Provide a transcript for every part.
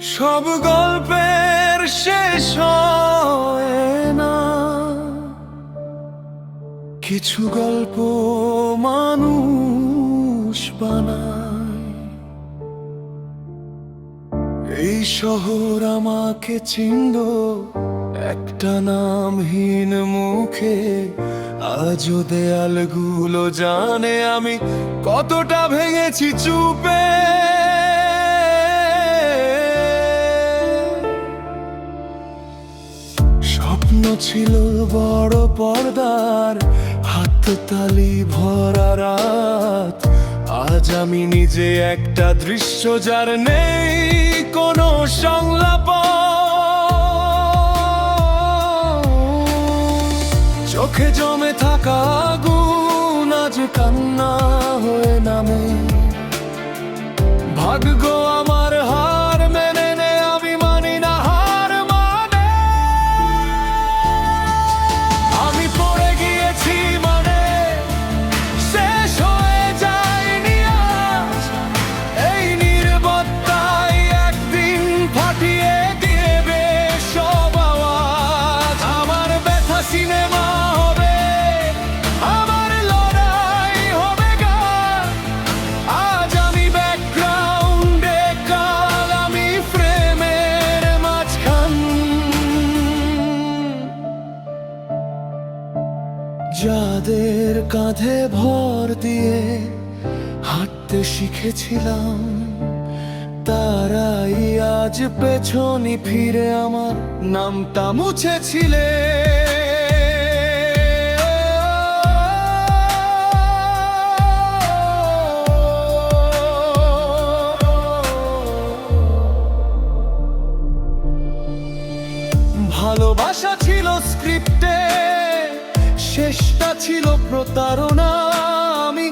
সব গল্পের শেষ না। কিছু গল্প মানুষ বানায়। এই শহর আমাকে চিনল, একটা নামহীন মুখে। আজও দেয়ালগুলো জানে আমি কতটা ভেঙেছি চুপে। স্বপ্ন ছিল বড় পর্দার হাততালি ভরা রাত। আজ আমি নিজে একটা দৃশ্য যার নেই কোনো সংলাপ। চোখে জমে থাকা আগুন আজ কান্না হয়ে নামে। ভাগ্য যাদের কাঁধে ভর দিয়ে হাঁটতে শিখেছিলাম, তারাই আজ পেছনে ফিরে আমার নামটা মুছেছিলে। ভালোবাসা ছিল স্ক্রিপ্টে। শেষটা ছিল প্রতারণা, আমি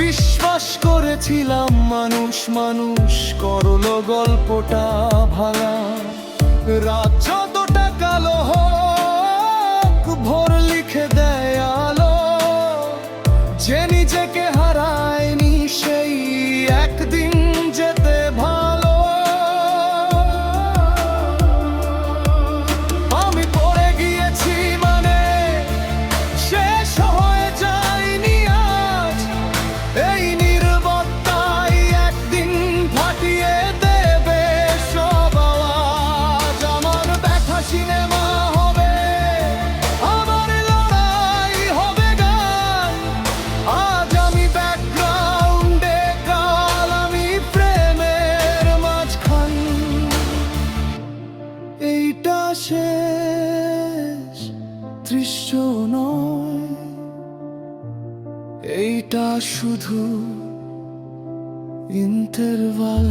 বিশ্বাস করেছিলাম মানুষ মানুষ করল গল্পটা ভাঙা। রাত যতটা কালো হোক, ভোর লিখে দেয় আলো। যে নিজেকে শেষ দৃশ্য নয়। এইটা শুধু ইন্টারভাল